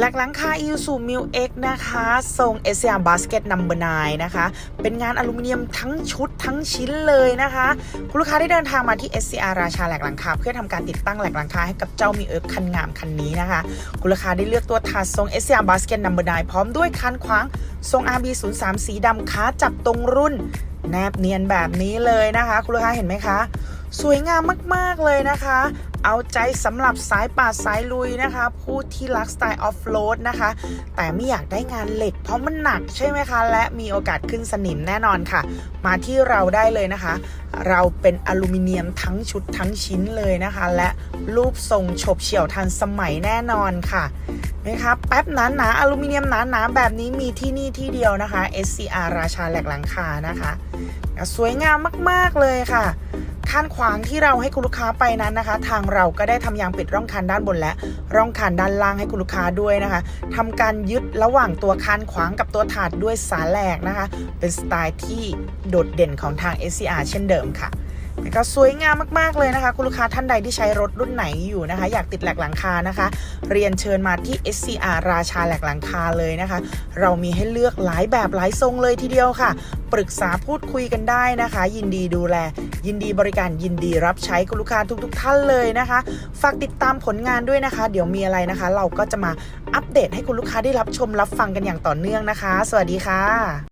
หลักหลังคา i s u m i l X นะคะ ทรง s r Basket Number 9นนะคะ เป็นงานอลูมิเนียมทั้งชุดทั้งชิ้นเลยนะคะ คุณลูกค้าได้เดินทางมาที่ SCR ราชาแหลกหลังคา เพื่อทำการติดตั้งแหลกหลังคาให้กับเจ้ามีเอิร์คันงามคันนี้นะคะ คุณลูกค้าได้เลือกตัวถาดทรง SCR Basket Number 9พร้อมด้วยคันขวางทรง RB 0 3 สีดำขาจับตรงรุ่น แนบเนียนแบบนี้เลยนะคะ คุณลูกค้าเห็นไหมคะ สวยงามมาก ๆ เลยนะคะ เอาใจสำหรับสายป่าสายลุยนะคะ ผู้ที่รักสไตล์ออฟโรดนะคะ แต่ไม่อยากได้งานเหล็ก เพราะมันหนักใช่ไหมคะ และมีโอกาสขึ้นสนิมแน่นอนค่ะ มาที่เราได้เลยนะคะ เราเป็นอลูมิเนียมทั้งชุดทั้งชิ้นเลยนะคะ และรูปทรงฉบเฉี่ยวทันสมัยแน่นอนค่ะนะคะแป๊บหนาหนาอลูมิเนียมหนาหนาแบบนี้มีที่นี่ที่เดียวนะคะ SCR ราชาแหลกหลังคานะคะ สวยงามมาก ๆ เลยค่ะ คันขวางที่เราให้คุณลูกค้าไปนั้นนะคะ ทางเราก็ได้ทำยางปิดร่องคันด้านบนและ ร่องคันด้านล่างให้คุณลูกค้าด้วยนะคะทำการยึดระหว่างตัวคันขวางกับตัวถาดด้วยสาแหลกนะคะ เป็นสไตล์ที่โดดเด่นของทาง SCR เช่นเดิมค่ะ ก็สวยงามมากๆเลยนะคะ คุณลูกค้าท่านใดที่ใช้รถรุ่นไหนอยู่นะคะ อยากติดแหลกหลังคานะคะ เรียนเชิญมาที่ SCR ราชาแหลกหลังคาเลยนะคะ เรามีให้เลือกหลายแบบหลายทรงเลยทีเดียวค่ะ ปรึกษาพูดคุยกันได้นะคะ ยินดีดูแล ยินดีบริการยินดีรับใช้คุณลูกค้าทุกๆท่านเลยนะคะ ฝากติดตามผลงานด้วยนะคะ เดี๋ยวมีอะไรนะคะ เราก็จะมาอัปเดตให้คุณลูกค้าได้รับชมรับฟังกันอย่างต่อเนื่องนะคะ สวัสดีค่ะ